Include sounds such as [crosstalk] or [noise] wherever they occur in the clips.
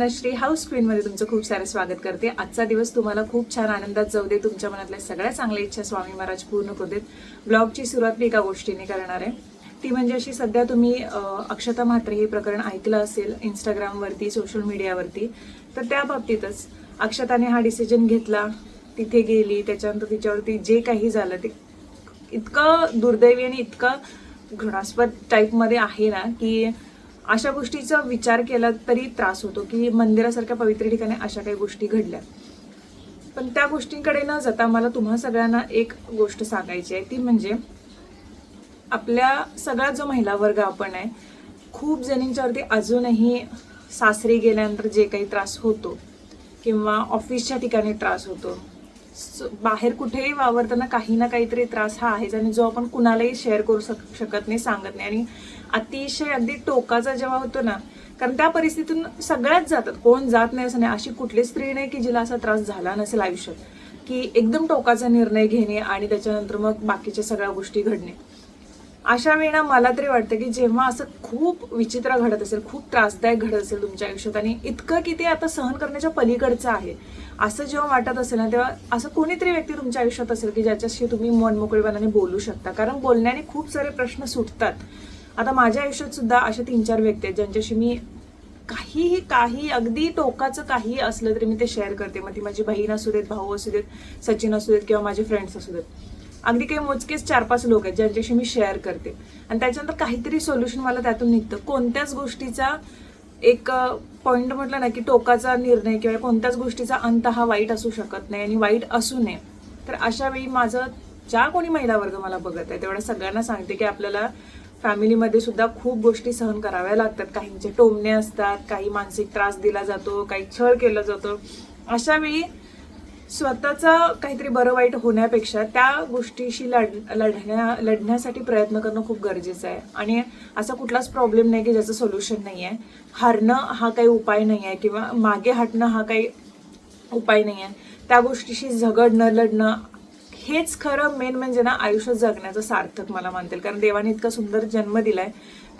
Dhanashree house क्वीनमध्ये तुमचं खूप सारं स्वागत करते. आजचा दिवस तुम्हाला खूप छान आनंदात जाऊ दे. तुमच्या मनातल्या सगळ्या चांगल्या इच्छा स्वामी महाराज पूर्ण करू देत ब्लॉगची सुरुवात मी एका गोष्टीने करणार आहे. ती म्हणजे अशी सध्या तुम्ही अक्षता म्हात्रे हे प्रकरण ऐकलं असेल इंस्टाग्रामवरती सोशल मीडियावरती तर त्या बाबतीतच अक्षताने हा डिसिजन घेतला. तिथे गेली. त्याच्यानंतर तिच्यावरती जे काही झालं ते इतकं दुर्दैवी आणि इतकं घृणास्पद टाईपमध्ये आहे ना की अशा गोष्टीचा विचार केला तरी त्रास होतो की मंदिरासारख्या पवित्र ठिकाणी अशा काही गोष्टी घडल्या. पण त्या गोष्टींकडे न जाता मला तुम्हा सगळ्यांना एक गोष्ट सांगायची आहे. ती म्हणजे आपल्या सगळा जो महिला वर्ग आपण आहे खूप जणींच्यावरती अजूनही सासरी गेल्यानंतर जे काही त्रास होतो किंवा ऑफिसच्या ठिकाणी त्रास होतो बाहेर कुठेही वावरताना काही ना काहीतरी त्रास हा आहेच आणि जो आपण कुणालाही शेअर करू शक शकत नाही सांगत नाही. आणि अतिशय अगदी टोकाचा जेव्हा होतो ना कारण त्या परिस्थितीतून सगळ्याच जातात. कोण जात नाही असं नाही. अशी कुठली स्त्री नाही की जिला असा त्रास झाला नसेल आयुष्यात. की एकदम टोकाचा निर्णय घेणे आणि त्याच्यानंतर मग बाकीच्या सगळ्या गोष्टी घडणे. अशा वेळेला मला तरी वाटतं की जेव्हा असं खूप विचित्र घडत असेल खूप त्रासदायक घडत असेल तुमच्या आयुष्यात आणि इतकं की ते आता सहन करण्याच्या पलीकडचं आहे असं जेव्हा वाटत असेल ना तेव्हा असं कोणीतरी व्यक्ती तुमच्या आयुष्यात असेल की ज्याच्याशी तुम्ही मनमोकळीपणाने बोलू शकता. कारण बोलण्याने खूप सारे प्रश्न सुटतात. आता माझ्या आयुष्यात सुद्धा अशा तीन चार व्यक्ती आहेत ज्यांच्याशी मी काहीही काही अगदी टोकाचं काही असलं तरी मी ते शेअर करते. मग ती माझी बहीण असू देत भाऊ असू देत सचिन असू देत किंवा माझे फ्रेंड्स असू देत. अगदी काही मोजकेच चार पाच लोक आहेत ज्यांच्याशी मी शेअर करते. आणि त्याच्यानंतर काहीतरी सोल्युशन मला त्यातून निघतं. कोणत्याच गोष्टीचा एक पॉईंट म्हटलं ना की टोकाचा निर्णय किंवा कोणत्याच गोष्टीचा अंत हा वाईट असू शकत नाही आणि वाईट असू नये. तर अशा वेळी माझं ज्या कोणी महिला वर्ग मला बघत आहे तेवढ्या सगळ्यांना सांगते की आपल्याला फॅमिलीमध्ये सुद्धा खूप गोष्टी सहन कराव्या लागतात. काहींचे टोमणे असतात काही मानसिक त्रास दिला जातो काही छळ केला जातो. अशा वेळी स्वतःचं काहीतरी बरं वाईट होण्यापेक्षा त्या गोष्टीशी लढ लढण्या लढण्यासाठी प्रयत्न करणं खूप गरजेचं आहे. आणि असा कुठलाच प्रॉब्लेम नाही की ज्याचं सोल्युशन नाही आहे. हारणं हा काही उपाय नाही आहे किंवा मागे हटणं हा काही उपाय नाही आहे. त्या गोष्टीशी झगडणं लढणं हेच खरं मेन म्हणजे ना आयुष्य जगण्याचं सार्थक मला मानतील कारण देवाने इतका सुंदर जन्म दिलाय.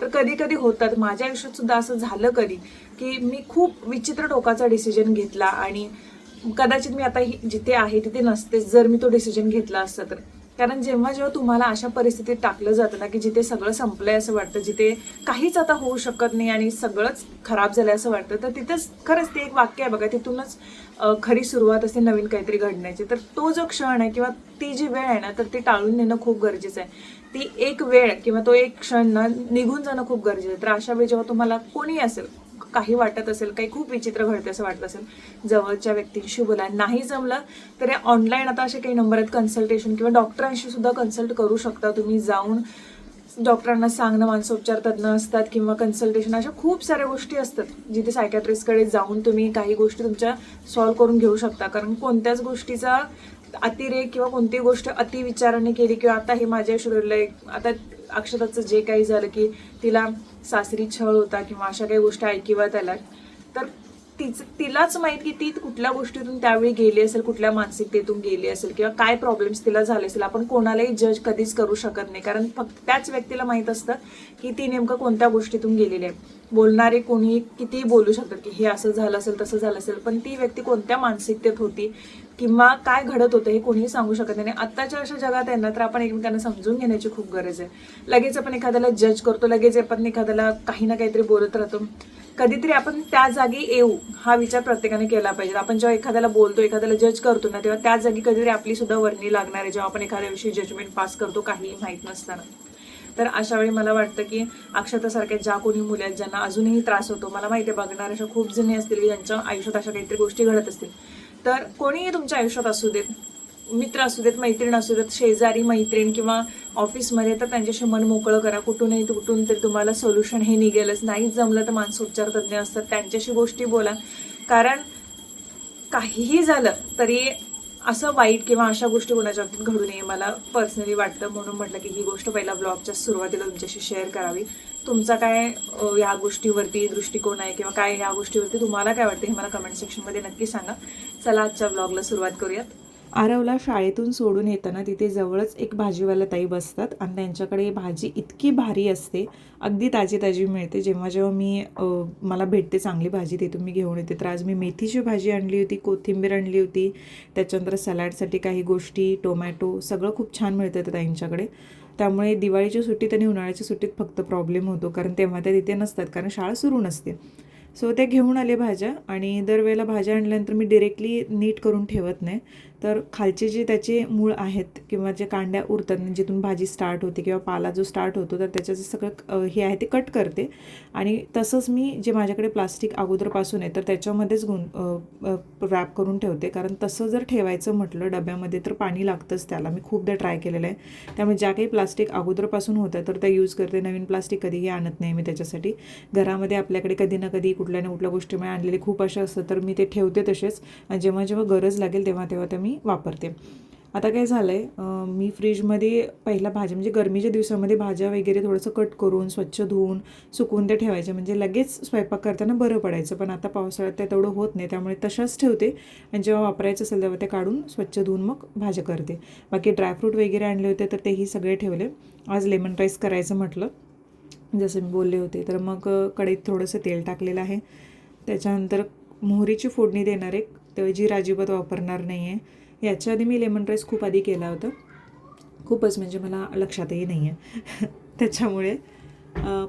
तर कधी कधी होतात. माझ्या आयुष्यात सुद्धा असं झालं कधी की मी खूप विचित्र टोकाचा डिसिजन घेतला आणि कदाचित मी आता ही- जिथे आहे तिथे नसतेच जर मी तो डिसिजन घेतला असता तर. कारण जेव्हा जेव्हा तुम्हाला अशा परिस्थितीत टाकलं जातं ना की जिथे सगळं संपलंय असं वाटतं जिथे काहीच आता होऊ शकत नाही आणि सगळंच खराब झालंय असं वाटतं तर तिथंच खरंच ते एक वाक्य आहे बघा तिथूनच खरी सुरुवात असते नवीन काहीतरी घडण्याची. तर तो जो क्षण आहे किंवा ती जी वेळ आहे ना तर ती टाळून नेणं खूप गरजेचं आहे. ती एक वेळ किंवा तो एक क्षण ना निघून जाणं खूप गरजेचं आहे. तर अशा वेळी जेव्हा तुम्हाला कोणी असेल काही वाटत असेल काही खूप विचित्र घडते असं वाटत असेल. जवळच्या व्यक्तींशी बोला नाही जमलं तर ऑनलाईन आता असे काही नंबर आहेत कन्सल्टेशन किंवा डॉक्टरांशी सुद्धा कन्सल्ट करू शकता तुम्ही. जाऊन डॉक्टरांना सांगणं मानसोपचार तज्ज्ञ असतात किंवा कन्सल्टेशन अशा खूप साऱ्या गोष्टी असतात जिथे सायकॅट्रिस्टकडे जाऊन तुम्ही काही गोष्टी तुमच्या सॉल्व्ह करून घेऊ शकता. कारण कोणत्याच गोष्टीचा अतिरेक किंवा कोणती गोष्ट अतिविचाराने केली किंवा आता हे माझ्या शरीरला आता अक्षताचं जे काही झालं की तिला सासरी छळ होता किंवा अशा काही गोष्टी ऐकिवात आल्या तर तिच तिलाच माहीत की ती कुठल्या गोष्टीतून त्यावेळी गेली असेल कुठल्या मानसिकतेतून गेली असेल किंवा काय प्रॉब्लेम्स तिला झाले असेल आपण कोणालाही जज कधीच करू शकत नाही. कारण फक्त त्याच व्यक्तीला माहीत असतं की ती नेमकं कोणत्या गोष्टीतून गेलेली आहे. बोलणारे कोणी कितीही बोलू शकतात की हे असं झालं असेल तसं झालं असेल पण ती व्यक्ती कोणत्या मानसिकतेत होती किंवा काय घडत होतं हे कोणीही सांगू शकत नाही. आत्ताच्या अशा जगात आहे ना तर आपण एकमेकांना समजून घेण्याची खूप गरज आहे. लगेच आपण एखाद्याला जज करतो लगेच आपण एखाद्याला काही ना काहीतरी बोलत राहतो. कधीतरी आपण त्या जागी येऊ हा विचार प्रत्येकाने केला पाहिजे. आपण जेव्हा एखाद्याला बोलतो एखाद्याला जज करतो ना तेव्हा त्या जागी कधीतरी आपली सुद्धा वर्णी लागणार आहे. जेव्हा आपण एखाद्याविषयी जजमेंट पास करतो काही माहीत नसताना. तर अशा वेळी मला वाटतं की अक्षतासारख्या ज्या कोणी मुली आहेत ज्यांना अजूनही त्रास होतो मला माहिती आहे बघणार अशा खूप जणी असतील की ज्यांच्या आयुष्यात अशा काहीतरी गोष्टी घडत असतील तर कोणीही तुमच्या आयुष्यात असू देत मित्र असू देत मैत्रीण असू देत शेजारी मैत्रीण किंवा ऑफिसमध्ये तर त्यांच्याशी मन मोकळं करा. कुठूनही कुठून तरी तुम्हाला सोल्युशन हे निघेलच. नाही जमलं तर मानसोपचार तज्ज्ञ असतात. त्यांच्याशी गोष्टी बोला. कारण काहीही झालं तरी असं वाईट किंवा अशा गोष्टी कोणाच्या बाबतीत घडू नये मला पर्सनली वाटतं. म्हणून म्हटलं की ही गोष्ट पहिला ब्लॉगच्या सुरुवातीला तुमच्याशी शेअर करावी. तुमचा काय ह्या गोष्टीवरती दृष्टिकोन आहे किंवा काय ह्या गोष्टीवरती तुम्हाला काय वाटतं हे मला कमेंट सेक्शनमध्ये नक्की सांगा. चला आजच्या ब्लॉगला सुरुवात करूयात. आरवला शाळेतून सोडून येताना तिथे जवळच एक भाजीवाला ताई बसतात आणि त्यांच्याकडे भाजी इतकी भारी असते. अगदी ताजी ताजी मिळते. जेव्हा जेव्हा मी मला भेटते चांगली भाजी तिथून मी घेऊन येते. तर आज मी मेथीची भाजी आणली होती कोथिंबीर आणली होती. त्याच्यानंतर सॅलॅडसाठी काही गोष्टी टोमॅटो सगळं खूप छान मिळतं त्या ताईंच्याकडे. त्यामुळे दिवाळीच्या सुट्टीत आणि उन्हाळ्याच्या सुट्टीत फक्त प्रॉब्लेम होतो. कारण तेव्हा त्या तिथे नसतात कारण शाळा सुरू नसते. सो ते घेऊन आले भाज्या आणि दरवेळेला भाज्या आणल्यानंतर मी डिरेक्टली नीट करून ठेवत नाही. तर खालचे जे त्याचे मूळ आहेत किंवा जे कांड्या उरतात म्हणजे जिथून भाजी स्टार्ट होते किंवा पाला जो स्टार्ट होतो तर त्याचं जे सगळं हे आहे ते कट करते. आणि तसंच मी जे माझ्याकडे प्लास्टिक अगोदरपासून आहे तर त्याच्यामध्येच गुं रॅप करून ठेवते. कारण तसं जर ठेवायचं म्हटलं डब्यामध्ये तर पाणी लागतंच त्याला. मी खूपदा ट्राय केलेलं आहे. त्यामुळे ज्या काही प्लास्टिक अगोदरपासून होतं तर त्या यूज करते. नवीन प्लास्टिक कधीही आणत नाही मी त्याच्यासाठी. घरामध्ये आपल्याकडे कधी ना कधी कुठल्या ना कुठल्या गोष्टीमुळे आणलेले खूप अशा असतं तर मी ते ठेवते तसेच. आणि जेव्हा जेव्हा गरज लागेल तेव्हा तेव्हा त्या मी मी वापरते. आता काय झालं आहे मी फ्रीजमध्ये पहिला भाज्या म्हणजे गरमीच्या दिवसामध्ये भाज्या वगैरे थोडंसं कट करून स्वच्छ धुवून सुकवून ते ठेवायचे. म्हणजे लगेच स्वयंपाक करताना बरं पडायचं पण आता पावसाळ्यात ते तेवढं होत नाही. त्यामुळे तशाच ठेवते. आणि जेव्हा वापरायचं असेल तेव्हा ते काढून स्वच्छ धुवून मग भाज्या करते. बाकी ड्रायफ्रूट वगैरे आणले होते तर तेही सगळे ठेवले. आज लेमन राईस करायचं म्हटलं. जसं मी बोलले होते तर मग कढईत थोडंसं तेल टाकलेलं आहे. त्याच्यानंतर मोहरीची फोडणी देणार आहे. तेव्हा जी राजीबात वापरणार नाही आहे याच्या आधी मी लेमन राईस खूप आधी केला होता. खूपच म्हणजे मला लक्षातही नाही आहे [laughs] त्याच्यामुळे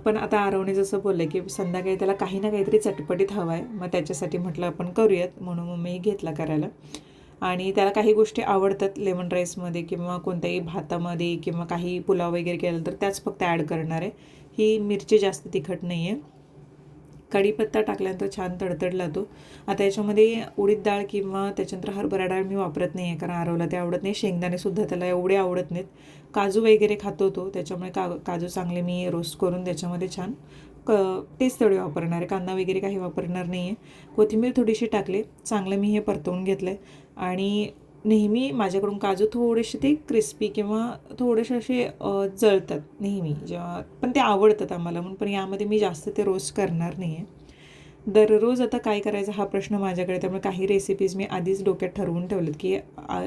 पण आता आरवणे जसं बोललं की संध्याकाळी त्याला काही ना काहीतरी चटपटीत हवं आहे मग त्याच्यासाठी म्हटलं आपण करूयात म्हणून मग मी घेतला करायला. आणि त्याला काही गोष्टी आवडतात लेमन राईसमध्ये किंवा कोणत्याही भातामध्ये किंवा काही पुलाव वगैरे केलं तर त्याच फक्त ॲड करणार आहे. ही मिरची जास्त तिखट नाही आहे कढीपत्ता टाकल्यानंतर छान तडतडला तो. आता याच्यामध्ये उडीद डाळ किंवा त्याच्यानंतर हरभरा डाळ मी वापरत नाही आहे कारण आरवला ते आवडत नाही. शेंगदाणेसुद्धा त्याला एवढे आवडत नाहीत. काजू वगैरे खातो तो त्याच्यामुळे का काजू चांगले मी रोस्ट करून त्याच्यामध्ये छान क तेच तेवढे वापरणार आहे. कांदा वगैरे काही वापरणार नाही आहे कोथिंबीर थोडीशी टाकले. चांगलं मी हे परतवून घेतलं आहे आणि नेहमी माझ्याकडून काजू थोडेसे ते क्रिस्पी किंवा थोडेसे असे जळतात नेहमी जेव्हा पण ते आवडतात आम्हाला म्हणून पण यामध्ये मी जास्त ते रोस्ट करणार नाही आहे दररोज आता काय करायचं हा प्रश्न माझ्याकडे त्यामुळे काही रेसिपीज मी आधीच डोक्यात ठरवून ठेवलेत की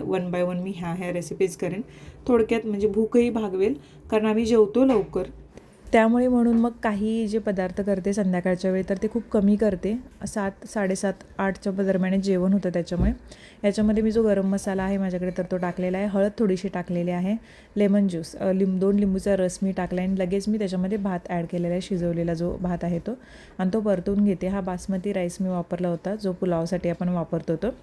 वन बाय वन मी ह्या ह्या रेसिपीज करेन. थोडक्यात म्हणजे भूकही भागवेल कारण आम्ही जेवतो लवकर त्यामुळे म्हणून मग काही जे पदार्थ करते संध्याकाळच्या वेळी तर ते खूप कमी करते. सात साडेसात आठच्या दरम्यान जेवण होतं त्याच्यामुळे. याच्यामध्ये मी जो गरम मसाला आहे माझ्याकडे तर तो टाकलेला आहे. हळद थोडीशी टाकलेली आहे. लेमन ज्यूस लिंब दोन लिंबूचा रस मी टाकला आणि लगेच मी त्याच्यामध्ये भात ॲड केलेला आहे शिजवलेला जो भात आहे तो. आणि तो परतून घेते. हा बासमती राईस मी वापरला होता जो पुलावसाठी आपण वापरतो तो.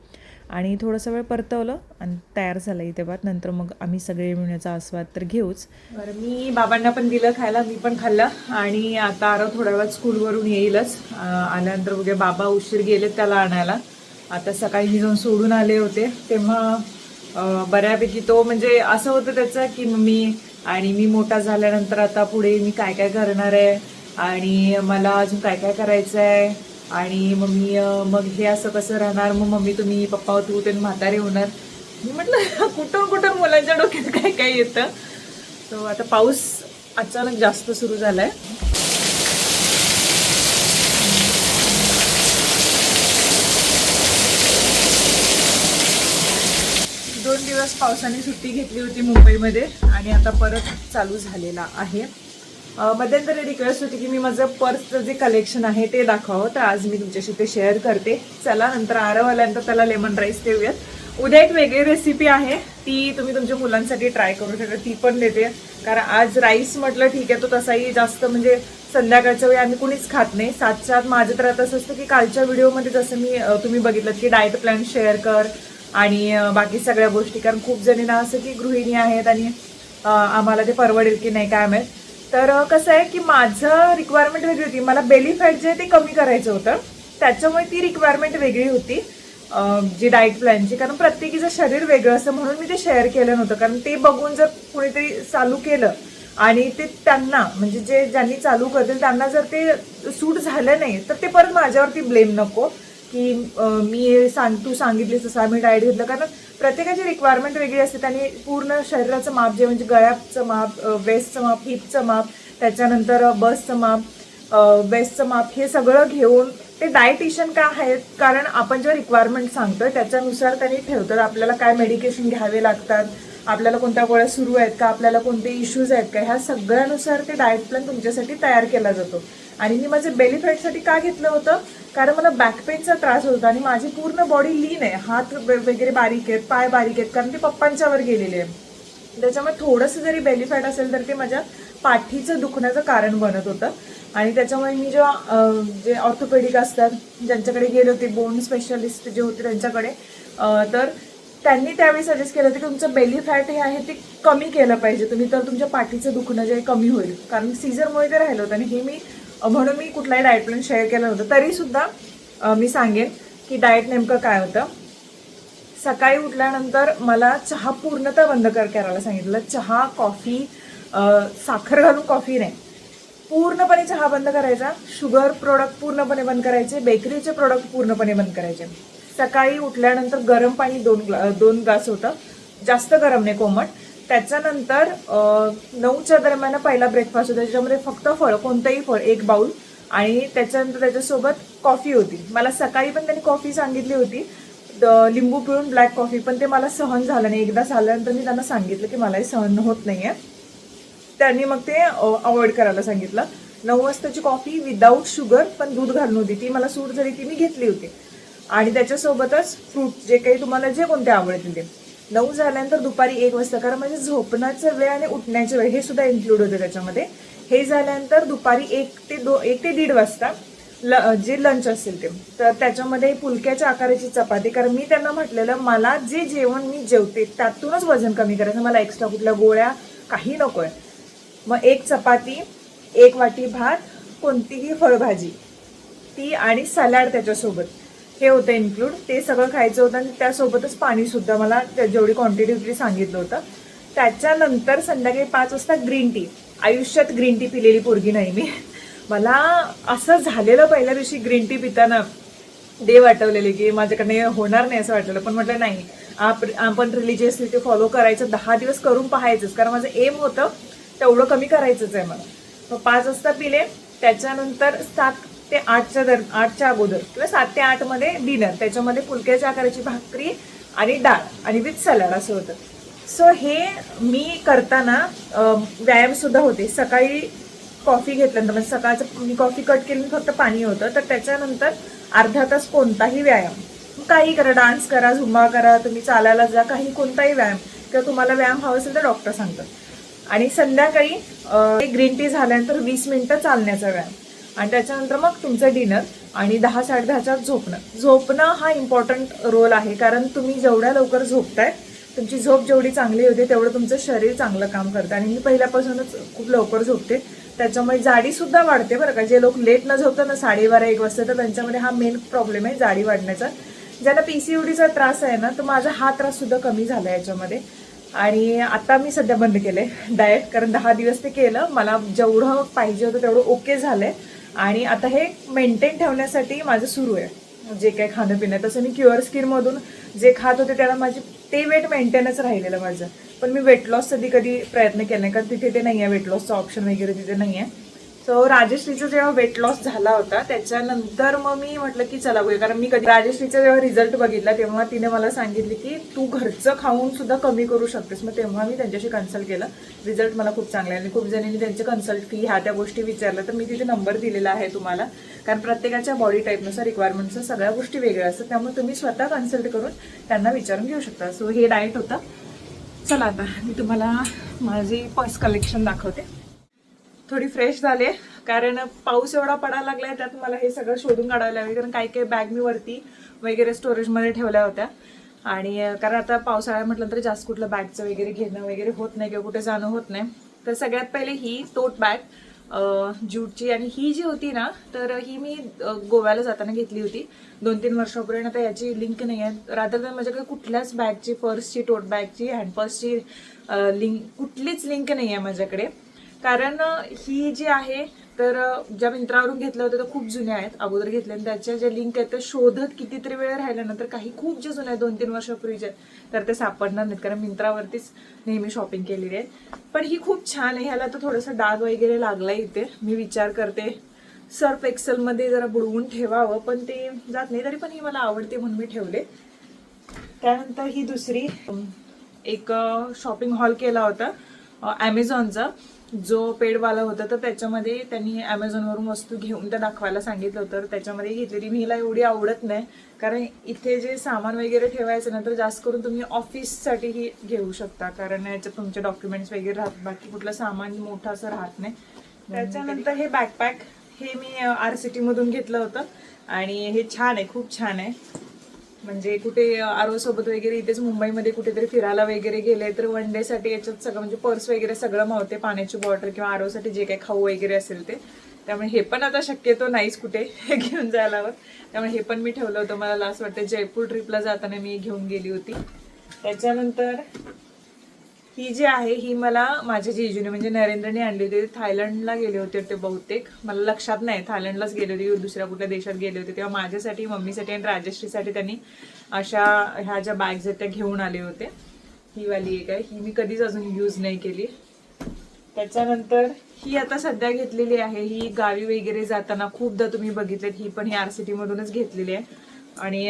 आणि थोडंसं वेळ परतवलं आणि तयार झालं इथे भात नंतर मग आम्ही सगळे मिळून याचा आस्वाद तर घेऊच. बरं मी बाबांना पण दिलं खायला मी पण खाल्लं. आणि आता आरव थोड्या वेळात स्कूलवरून येईलच. आल्यानंतर वगैरे बाबा उशीर गेले त्याला आणायला. आता सकाळी मी जाऊन सोडून आले होते. तेव्हा बऱ्यापैकी तो म्हणजे असं होतं त्याचं की मी आणि मी मोठा झाल्यानंतर आता पुढे मी काय काय करणार आहे? आणि मला अजून काय काय करायचं आहे आणि मम्मी मग हे असं कसं राहणार? मग मम्मी तुम्ही पप्पा तू ते म्हातारे होणार. मी म्हटलं [laughs] कुठून कुठून मुलांच्या डोक्यात काय काय येतं? तो आता पाऊस अचानक जास्त सुरू झाला आहे दोन दिवस पावसाने सुट्टी घेतली होती मुंबईमध्ये आणि आता परत चालू झालेला आहे. मध्यंतरी रिक्वेस्ट होती की मी माझं पर्सचं जे कलेक्शन आहे ते दाखवावं तर आज मी तुमच्याशी ते शेअर करते. चला नंतर आरव आल्यानंतर त्याला लेमन राईस देऊयात. उद्या एक वेगळी रेसिपी आहे. ती तुम्ही तुमच्या मुलांसाठी ट्राय करू शकता. ती पण देते. कारण आज राईस म्हटलं ठीक आहे तो तसाही जास्त म्हणजे संध्याकाळच्या वेळी आम्ही कुणीच खात नाही. सातच्या आत माझं तर आता असं असतं की कालच्या व्हिडिओमध्ये जसं मी तुम्ही बघितलं की डाएट प्लॅन शेअर कर आणि बाकी सगळ्या गोष्टी. कारण खूप जणींना असं की गृहिणी आहेत आणि आम्हाला ते परवडेल की नाही काय माहीत. तर कसं आहे की माझं रिक्वायरमेंट वेगळी होती. मला बेली फॅट जे आहे ते कमी करायचं होतं. त्याच्यामुळे ती रिक्वायरमेंट वेगळी होती जी डाएट प्लॅनची कारण प्रत्येकीचं शरीर वेगळं असतं म्हणून मी ते शेअर केलं नव्हतं. कारण ते बघून जर कुणीतरी चालू केलं आणि ते त्यांना म्हणजे जे ज्यांनी चालू करतील त्यांना जर ते सूट झालं नाही तर ते परत माझ्यावरती ब्लेम नको. की मी सांग तू सांगितलीस तसं आम्ही डाएट घेतलं. कारण प्रत्येकाची रिक्वायरमेंट वेगळी असते. त्यांनी पूर्ण शरीराचं माप जे म्हणजे गळ्याचं माप वेस्टचं माप हिपचं माप त्याच्यानंतर बसचं माप वेस्टचं माप हे सगळं घेऊन ते डायटिशियन का आहेत? कारण आपण जेव्हा रिक्वायरमेंट सांगतोय त्याच्यानुसार त्यांनी ठेवतात. आपल्याला काय मेडिकेशन घ्यावे लागतात? आपल्याला कोणत्या गोळ्या सुरू आहेत का आपल्याला कोणते इश्यूज आहेत का ह्या सगळ्यानुसार ते डाएट प्लॅन तुमच्यासाठी तयार केला जातो. आणि मी माझे बेली फॅटसाठी का घेतलं होतं? कारण मला बॅकपेनचा त्रास होता आणि माझी पूर्ण बॉडी लीन आहे. हात वगैरे बारीक आहेत पाय बारीक आहेत कारण ते पप्पांच्यावर गेलेले आहे त्याच्यामुळे थोडंसं जरी बेली फॅट असेल तर ते माझ्या पाठीचं दुखण्याचं कारण बनत होतं. आणि त्याच्यामुळे मी जेव्हा जे ऑर्थोपेडिक असतात ज्यांच्याकडे गेले होते बोन स्पेशलिस्ट जे होते त्यांच्याकडे तर त्यांनी त्यावेळी सजेस्ट केलं होतं की तुमचं बेली फॅट हे आहे ते कमी केलं पाहिजे. तुम्ही तर तुमच्या पाठीचं दुखणं जे कमी होईल. कारण सीझरमुळे ते राहिलं होतं आणि हे मी म्हणून मी कुठलाही डाएट प्लॅन शेअर केलं नव्हतं. तरीसुद्धा मी सांगेन की डाएट नेमकं काय होतं. सकाळी उठल्यानंतर मला चहा पूर्णतः बंद कर करायला सांगितलं. चहा कॉफी साखर घालून कॉफी नाही. पूर्णपणे चहा बंद करायचा. शुगर प्रोडक्ट पूर्णपणे बंद करायचे. बेकरीचे प्रोडक्ट पूर्णपणे बंद करायचे. सकाळी उठल्यानंतर गरम पाणी दोन ग्ला दोन ग्लास होतं. जास्त गरम नाही कोमट. त्याच्यानंतर नऊच्या दरम्यान पहिला ब्रेकफास्ट होता. त्याच्यामध्ये फक्त फळ कोणतंही फळ एक बाउल आणि त्याच्यानंतर त्याच्यासोबत कॉफी होती. मला सकाळी पण त्यांनी कॉफी सांगितली होती. द- लिंबू पिळून ब्लॅक कॉफी पण ते मला सहन झालं नाही. एकदा झाल्यानंतर मी त्यांना सांगितलं की मलाही सहन होत नाही आहे त्यांनी मग ते अवॉइड करायला सांगितलं. नऊ वाजताची कॉफी विदाऊट शुगर पण दूध घालून होती. ती मला सूट झाली ती मी घेतली होती. आणि त्याच्यासोबतच फ्रूट जे काही तुम्हाला जे कोणते आवडतील ते. नऊ झाल्यानंतर दुपारी एक वाजता कारण म्हणजे झोपण्याचा वेळ आणि उठण्याचा वेळ हे सुद्धा इन्क्लूड होते त्याच्यामध्ये. हे झाल्यानंतर दुपारी एक ते दो एक ते दीड वाजता ल जे लंच असेल ते. तर त्याच्यामध्ये पुलक्याच्या आकाराची चपाती कारण मी त्यांना म्हटलेलं मला जे जेवण मी जेवते त्यातूनच वजन कमी करायचं. मला एक्स्ट्रा कुठल्या गोळ्या काही नको आहे मग एक चपाती एक वाटी भात कोणतीही फळभाजी ती आणि सलाड त्याच्यासोबत. हे होतं इन्क्लूड ते सगळं खायचं होतं आणि त्यासोबतच पाणीसुद्धा मला जेवढी क्वांटिटी होती सांगितलं होतं. त्याच्यानंतर संध्याकाळी पाच वाजता ग्रीन टी आयुष्यात ग्रीन टी पिलेली पोरगी नाही मी. मला असं झालेलं पहिल्या दिवशी ग्रीन टी पिताना देव आठवलेले की माझ्याकडे होणार नाही असं वाटलेलं. पण म्हटलं नाही आप आपण रिलिजियसली ते फॉलो करायचं. दहा दिवस करून पाहायचंच. कारण माझं एम होतं तेवढं कमी करायचंच आहे मला. मग पाच वाजता पिले. त्याच्यानंतर सात ते आठच्या दर आठच्या अगोदर किंवा सात ते आठमध्ये डिनर त्याच्यामध्ये फुलक्याच्या आकाराची भाकरी आणि डाळ आणि विथ सलाड असं होतं. सो हे मी करताना व्यायामसुद्धा होते. सकाळी कॉफी घेतल्यानंतर म्हणजे सकाळचं मी कॉफी कट केली फक्त पाणी होतं. तर त्याच्यानंतर अर्धा तास कोणताही व्यायाम. काही करा डान्स करा झुंबा करा तुम्ही चालायला जा काही कोणताही व्यायाम. किंवा तुम्हाला व्यायाम हवा असेल तर डॉक्टर सांगतात. आणि संध्याकाळी ग्रीन टी झाल्यानंतर वीस मिनटं चालण्याचा व्यायाम. आणि त्याच्यानंतर मग तुमचं डिनर आणि दहा साडेदहाच्या झोपणं. झोपणं हा इम्पॉर्टंट रोल आहे. कारण तुम्ही जेवढ्या लवकर झोपताय तुमची झोप जेवढी चांगली होते तेवढं तुमचं शरीर चांगलं काम करतं. आणि मी पहिल्यापासूनच खूप लवकर झोपते. त्याच्यामुळे जाडीसुद्धा वाढते बरं का. जे लोक लेट न झोपतात ना साडेबारा एक वाजता तर त्यांच्यामध्ये हा मेन प्रॉब्लेम आहे जाडी वाढण्याचा. ज्यांना पीसीओडीचा त्रास आहे ना तर माझा हा त्राससुद्धा कमी झाला याच्यामध्ये. आणि आता मी सध्या बंद केले डाएट कारण दहा दिवस ते केलं. मला जेवढं पाहिजे होतं तेवढं ओके झालं आहे आणि आता हे मेंटेन ठेवण्यासाठी माझं सुरू आहे. जे काही खाणं पिणं तसं मी क्युअर स्किनमधून जे खात होते त्याला माझे ते वेट मेंटेनच राहिलेलं माझं. पण मी वेट लॉस कधी कधी प्रयत्न केला नाही कारण तिथे ते नाही आहे वेट लॉसचं ऑप्शन वगैरे तिथे नाही आहे सो राजश्रीचा जेव्हा वेट लॉस झाला होता त्याच्यानंतर मग मी म्हटलं की चला बघूया. कारण मी कधी राजश्रीचा जेव्हा रिझल्ट बघितला तेव्हा तिने मला सांगितले की तू घरचं खाऊन सुद्धा कमी करू शकतेस. मग तेव्हा मी त्यांच्याशी कन्सल्ट केलं. रिझल्ट मला खूप चांगला आहे आणि खूप जणींनी त्यांचे कन्सल्ट की ह्या त्या गोष्टी विचारल्या. तर मी तिथे नंबर दिलेला आहे तुम्हाला. कारण प्रत्येकाच्या बॉडी टाईपनुसार रिक्वायरमेंटचं सगळ्या गोष्टी वेगळ्या असतात. त्यामुळे तुम्ही स्वतः कन्सल्ट करून त्यांना विचारून घेऊ शकता. सो हे डाएट होतं. चला आता मी तुम्हाला माझी पर्स कलेक्शन दाखवते. थोडी फ्रेश झाले. कारण पाऊस एवढा पडायला लागलाय त्यात मला हे सगळं शोधून काढायला लागले कारण काही काही बॅग मी वरती वगैरे स्टोरेजमध्ये ठेवल्या होत्या. आणि कारण आता पावसाळ्या म्हटलं तर जास्त कुठलं बॅगचं वगैरे घेणं वगैरे होत नाही किंवा कुठे जाणं होत नाही. तर सगळ्यात पहिले ही टोट बॅग ज्यूटची. आणि ही जी होती ना तर ही मी गोव्याला जाताना घेतली होती. दोन तीन वर्षापूर्वी. आता याची लिंक नाही आहे. रादर दॅन माझ्याकडे कुठल्याच बॅगची पर्सची टोट बॅगची हँडपर्सची लिंक कुठलीच लिंक नाही आहे माझ्याकडे. कारण ही जी आहे तर ज्या मिंत्रावरून घेतल्या होत्या त्या खूप जुन्या आहेत अगोदर घेतल्या आणि त्याच्या ज्या लिंक आहेत त्या शोधत कितीतरी वेळ राहिल्यानंतर काही खूप ज्या जुन्या आहेत दोन तीन वर्षापूर्वीच्या आहेत, तर ते सापडणार नाहीत कारण मिंत्रावरतीच नेहमी शॉपिंग केलेली आहे. पण ही खूप छान आहे ह्याला तर थोडंसं डाग वगैरे लागला इथे. मी विचार करते सर्फ एक्सेलमध्ये जरा बुडवून ठेवावं पण ते जात नाही तरी पण ही मला आवडते म्हणून मी ठेवले. त्यानंतर ही दुसरी एक शॉपिंग हॉल केला होता ॲमेझॉनचा जो पेडवाला होता तर त्याच्यामध्ये त्यांनी ॲमेझॉनवरून वस्तू घेऊन त्या दाखवायला सांगितलं होतं. तर त्याच्यामध्ये घेतलेली मी हिला एवढी आवडत नाही. कारण इथे जे सामान वगैरे ठेवायचं ना तर जास्त करून तुम्ही ऑफिससाठीही घेऊ शकता. कारण याच्यात तुमचे डॉक्युमेंट्स वगैरे राहत बाकी कुठलं सामान मोठं असं राहत नाही. त्याच्यानंतर हे बॅकपॅक हे मी आर सी मधून घेतलं होतं. आणि हे छान आहे खूप छान आहे. म्हणजे कुठे आरो सोबत वगैरे इथेच मुंबईमध्ये कुठेतरी फिरायला वगैरे गेले तर वन डे साठी याच्यात सगळं म्हणजे पर्स वगैरे सगळं मावते पाण्याची बॉटल किंवा आरो साठी जे काही खाऊ वगैरे असेल ते. त्यामुळे हे पण आता शक्यतो नाहीच कुठे [laughs] घेऊन जायला हवं त्यामुळे हे पण मी ठेवलं होतं. मला लास्ट वाटतं जयपूर ट्रिपला जाताना मी घेऊन गेली होती. त्याच्यानंतर ही जी आहे ही मला माझ्या जीजूने म्हणजे नरेंद्रने आणली होती. थायलंडला गेले होते ते बहुतेक. मला लक्षात नाही थायलंडलाच गेले होते दुसऱ्या कुठल्या देशात गेले होते. तेव्हा माझ्यासाठी मम्मीसाठी आणि राजश्रीसाठी त्यांनी अशा ह्या ज्या बॅग्स आहेत त्या घेऊन आले होते. ही वाली एक आहे. ही मी कधीच अजून यूज नाही केली. त्याच्यानंतर ही आता सध्या घेतलेली आहे. ही गावी वगैरे जाताना खूपदा तुम्ही बघितलेत. ही पण ही आर सी मधूनच घेतलेली आहे. आणि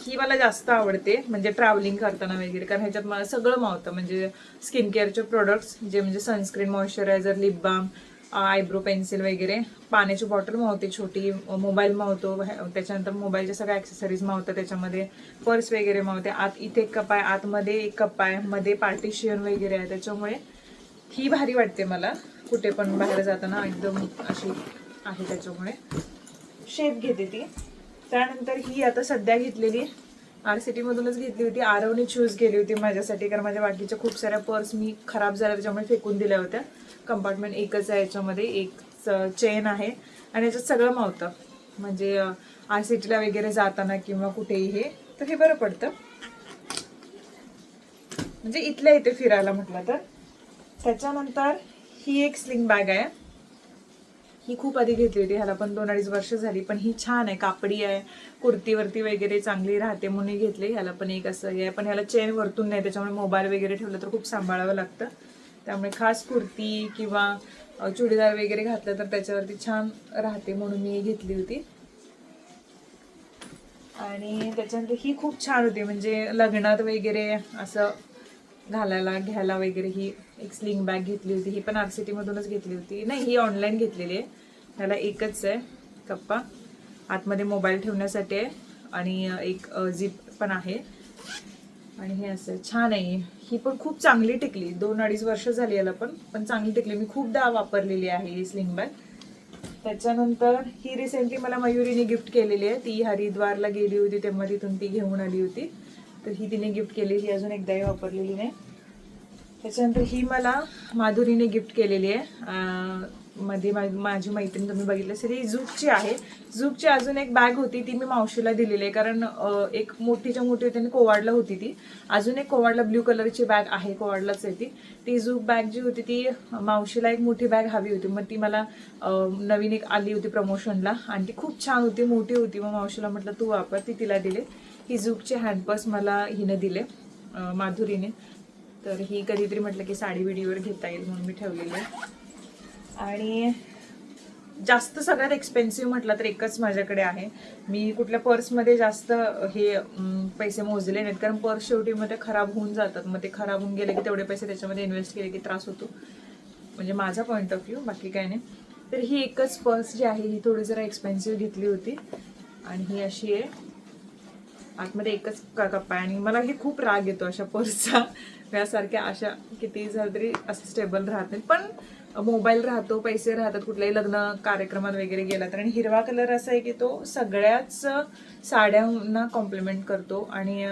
ही मला जास्त आवडते म्हणजे ट्रॅव्हलिंग करताना वगैरे कारण ह्याच्यात मला सगळं मावतं. म्हणजे स्किन केअरचे प्रोडक्ट्स जे म्हणजे sunscreen moisturiser lip balm eyebrow pencil वगैरे पाण्याची बॉटल मावते छोटी मोबाईल मावतो त्याच्यानंतर मोबाईलच्या सगळ्या ॲक्सेसरीज मावतात त्याच्यामध्ये पर्स वगैरे मावते. आत इथे एक कप आहे आतमध्ये एक कप आहे मध्ये पार्टिशियन वगैरे आहे त्याच्यामुळे ही भारी वाटते मला. कुठे पण बाहेर जाताना एकदम अशी आहे त्याच्यामुळे. शेप घेते ती. त्यानंतर ही आता सध्या घेतलेली आर सी मधूनच घेतली होती. आरवने चूज केली होती माझ्यासाठी कारण माझ्या बाकीच्या खूप साऱ्या पर्स मी खराब झाल्या त्याच्यामुळे फेकून दिल्या होत्या. कंपार्टमेंट एकच आहे याच्यामध्ये एक चेन आहे. आणि याच्यात सगळं मावतं. म्हणजे आर सी टीला वगैरे जाताना किंवा कुठेही हे तर हे बरं पडतं. म्हणजे इथल्या इथे फिरायला म्हटलं तर. त्याच्यानंतर ही एक स्लिंग बॅग आहे. ही खूप आधी घेतली होती ह्याला पण दोन अडीच वर्ष झाली पण ही छान आहे कापडी आहे कुर्तीवरती वगैरे चांगली राहते म्हणून घेतली ह्याला पण एक असं हे आहे. पण ह्याला चेन वरतून नाही त्याच्यामुळे मोबाईल वगैरे ठेवलं तर खूप सांभाळावं लागतं. त्यामुळे खास कुर्ती किंवा चुडीदार वगैरे घातलं तर त्याच्यावरती छान राहते म्हणून मी घेतली होती. आणि त्याच्यानंतर ही खूप छान होती म्हणजे लग्नात वगैरे असं घालायला घ्यायला वगैरे ही एक स्लिंग बॅग घेतली होती. ही पण आर सी टीमधूनच घेतली होती. नाही ही ऑनलाईन घेतलेली आहे. ह्याला एकच आहे कप्पा. आतमध्ये मोबाईल ठेवण्यासाठी आहे. आणि एक झिप पण आहे. आणि हे असं छान आहे. ही पण खूप चांगली टिकली. दोन अडीच वर्ष झाली याला पण पण चांगली टिकली. मी खूपदा वापरलेली आहे ही स्लिंग बॅग त्याच्यानंतर ही रिसेंटली मला मयुरीने गिफ्ट केलेली आहे. ती हरिद्वारला गेली होती तेव्हा तिथून ती घेऊन आली होती. तर ही तिने गिफ्ट केली अजून एकदाही वापरलेली नाही. त्याच्यानंतर ही मला माधुरीने गिफ्ट केलेली आहे. मध्ये मा- माझी मैत्रीण तुम्ही बघितलं असेल ही झुकची आहे. झुकची अजून एक बॅग होती ती मी मावशीला दिलेली आहे कारण एक मोठीच्या मोठी होती आणि कोवाडला होती ती. अजून एक कोवाडला ब्ल्यू कलरची बॅग आहे कोवाडलाच आहे ती. ती झुक बॅग जी होती ती मावशीला एक मोठी बॅग हवी होती. मग ती मला नवीन एक आली होती प्रमोशनला आणि ती खूप छान होती मोठी होती. मग मावशीला म्हटलं तू वापर. ती तिला दिले. ही झुकचे हँडपर्स मला हिनं दिले माधुरीने. तर ही कधीतरी म्हटलं की साडी बिडीवर घेता येईल म्हणून मी ठेवलेली आहे. आणि जास्त सगळ्यात एक्सपेन्सिव्ह म्हटलं तर एकच माझ्याकडे आहे. मी कुठल्या पर्समध्ये जास्त हे पैसे मोजले नाहीत. कारण पर्स शेवटी खराब होऊन जातात. मग ते खराब होऊन गेले की तेवढे पैसे त्याच्यामध्ये इन्व्हेस्ट केले की त्रास होतो. म्हणजे माझा पॉईंट ऑफ व्ह्यू बाकी काय नाही. तर ही एकच पर्स जी आहे ही थोडी जरा एक्सपेन्सिव्ह घेतली होती. आणि ही अशी आहे. आतमध्ये एकच क- कप्पा आहे. आणि मला हे खूप राग येतो अशा पर्सचा यासारख्या अशा किती झालं तरी असं स्टेबल राहत नाही पण मोबाईल राहतो पैसे राहतात कुठल्याही लग्न कार्यक्रमात वगैरे गेला तर. आणि हिरवा कलर असा आहे की तो सगळ्याच साड्यांना कॉम्प्लिमेंट करतो आणि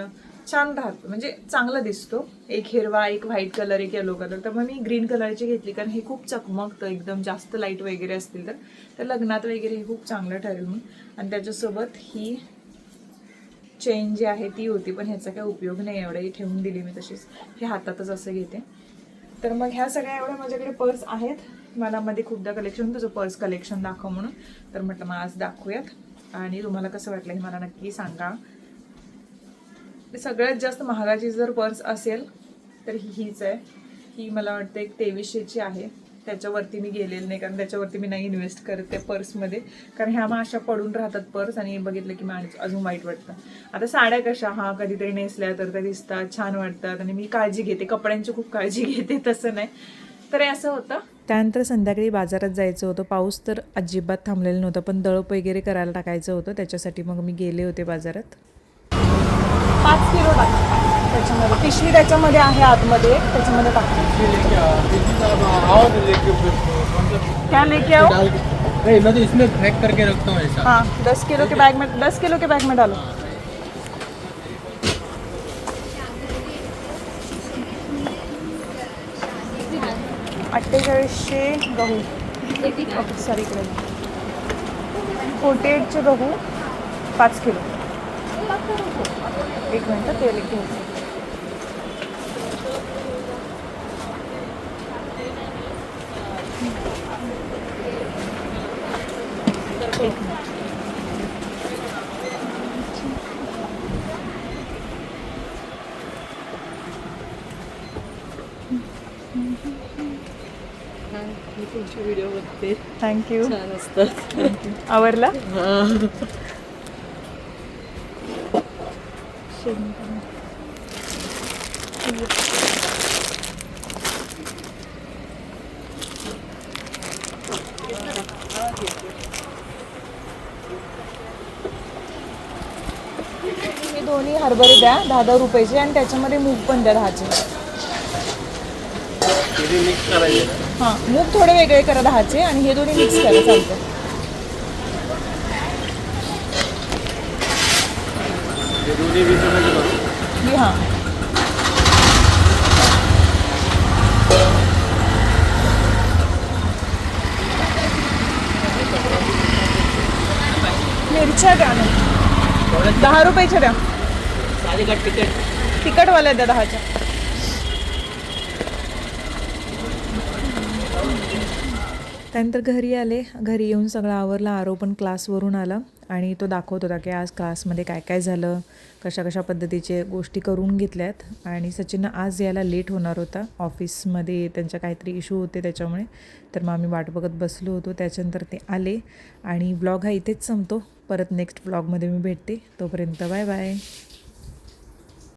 छान राहतो. म्हणजे चांगला दिसतो. एक हिरवा एक व्हाईट कलर एक येलो कलर तर मग मी ग्रीन कलरची घेतली कारण हे खूप चकमकतं. एकदम जास्त लाइट वगैरे असतील तर. तर लग्नात वगैरे हे खूप चांगलं ठरेल म्हणून. आणि त्याच्यासोबत ही चेन जी आहे ती होती पण ह्याचा काही उपयोग नाही एवढंही ठेवून दिली मी तशीच. हे हातातच असं घेते. तर मग ह्या सगळ्या एवढ्या माझ्याकडे पर्स आहेत. मला मध्ये खूपदा कलेक्शन तुझं पर्स कलेक्शन दाखव म्हणून. तर म्हटलं मग आज दाखवूयात. आणि तुम्हाला कसं वाटलं हे मला नक्की सांगा. सगळ्यात जास्त महागाची जर पर्स असेल तर ही हीच आहे. ही मला वाटतं एक तेवीसशेची आहे. त्याच्यावरती मी गेलेलं नाही कारण त्याच्यावरती मी नाही इन्व्हेस्ट करत त्या पर्समध्ये. कारण ह्या मग अशा पडून राहतात पर्स आणि बघितलं की मला अजून वाईट वाटतं. आता साड्या कशा? हा कधीतरी नेसल्या तर त्या दिसतात छान वाटतात आणि मी काळजी घेते. कपड्यांची खूप काळजी [laughs] घेते तसं नाही. तर हे असं होतं. त्यानंतर संध्याकाळी बाजारात जायचं होतं. पाऊस तर अजिबात थांबलेला नव्हता पण दळप वगैरे करायला टाकायचं होतं. त्याच्यासाठी मग मी गेले होते बाजारात. पाच किलो टाका त्याच्यामध्ये पिशवी त्याच्यामध्ये आहे आतमध्ये त्याच्यामध्ये टाका और लेके फिर कौन सा क्या लेके आओ? नहीं मैं तो इसमें पैक करके रखता हूँ ऐसा। हाँ दस किलो के बैग में दस किलो के बैग में डालो। अठ्ठेचाळीसशे गहू। ओके सॉरी इकडे. फोर्टी एटचे गहू पाच किलो. एक मिनटं तेल घ्यायचं व्हिडिओ बघते थँक्यू छान असतात. आवरला? हे दोन्ही हरभरे द्या दहा दहा रुपयाचे आणि त्याच्यामध्ये मूग पण द्या दहाचे. हां मूग थोडे वेगळे करा दहाचे आणि हे दोन्ही मिक्स करा चालतं. हे दोन्ही वीस मी हां. मिरच्या द्या ना. दहा रुपयाच्या द्या. साधी का तिकीट तिखटवाल्या द्या दहाच्या. त्यानंतर घरी आले. घरी येऊन सगळं आवरलं. आरो पण क्लासवरून आला. आणि तो दाखवत होता की आज क्लासमध्ये काय काय झालं कशा कशा पद्धतीचे गोष्टी करून घेतल्यात. आणि सचिननं आज यायला लेट होणार होता. ऑफिसमध्ये त्यांच्या काहीतरी इशू होते त्याच्यामुळे. तर मग आम्ही वाट बघत बसलो होतो. त्याच्यानंतर ते आले आणि ब्लॉग हा इथेच संपतो. परत नेक्स्ट ब्लॉगमध्ये मी भेटते. तोपर्यंत बाय बाय.